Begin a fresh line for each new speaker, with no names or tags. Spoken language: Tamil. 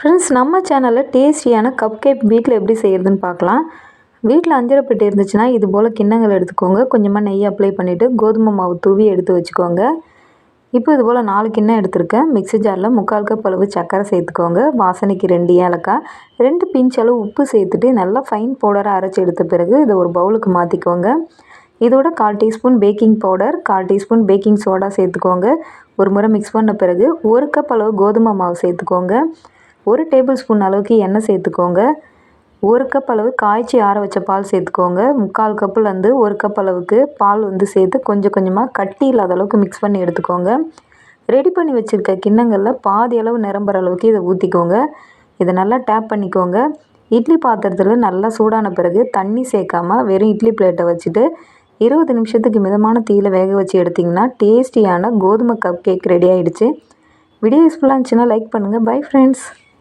ஃப்ரெண்ட்ஸ் நம்ம சேனலில் டேஸ்டியான கப் கேக் வீட்டில் எப்படி செய்கிறதுன்னு பார்க்கலாம். வீட்டில் அஞ்சரை இருந்துச்சுன்னா இது போல் கிண்ணங்கள் எடுத்துக்கோங்க. கொஞ்சமாக நெய் அப்ளை பண்ணிவிட்டு கோதுமை மாவு தூவி எடுத்து வச்சுக்கோங்க. இப்போ இது போல் நாலு கிண்ணம் எடுத்திருக்கேன். மிக்ஸி ஜாரில் முக்கால் கப் அளவு சர்க்கரை சேர்த்துக்கோங்க. வாசனைக்கு ரெண்டு ஏலக்காய் ரெண்டு பிஞ்ச் அளவு உப்பு சேர்த்துட்டு நல்லா ஃபைன் பவுடராக அரைச்சி எடுத்த பிறகு இதை ஒரு பவுலுக்கு மாற்றிக்கோங்க இதோட கால் டீஸ்பூன் பேக்கிங் பவுடர் கால் டீஸ்பூன் பேக்கிங் சோடா சேர்த்துக்கோங்க. ஒரு முறை மிக்ஸ் பண்ண பிறகு ஒரு கப் அளவு கோதுமை மாவு சேர்த்துக்கோங்க. ஒரு டேபிள் ஸ்பூன் அளவுக்கு எண்ணெய் சேர்த்துக்கோங்க. ஒரு கப் அளவு காய்ச்சி ஆற வச்ச பால் சேர்த்துக்கோங்க. முக்கால் கப்புலேருந்து ஒரு கப் அளவுக்கு பால் வந்து சேர்த்து கொஞ்சம் கொஞ்சமாக கட்டி இல்லாத அளவுக்கு மிக்ஸ் பண்ணி எடுத்துக்கோங்க. ரெடி பண்ணி வச்சுருக்க கிண்ணங்களில் பாதி அளவு நிரம்புற அளவுக்கு இதை ஊற்றிக்கோங்க இதை நல்லா டேப் பண்ணிக்கோங்க. இட்லி பாத்திரத்தில் நல்லா சூடான பிறகு தண்ணி சேர்க்காம வெறும் இட்லி பிளேட்டை வச்சுட்டு இருபது நிமிஷத்துக்கு மிதமான தீயில் வேக வச்சு எடுத்திங்கன்னா டேஸ்டியான கோதுமை கப் கேக் ரெடி ஆகிடுச்சு வீடியோ யூஸ்ஃபுல்லாக இருந்துச்சுன்னா லைக் பண்ணுங்கள் பை ஃப்ரெண்ட்ஸ்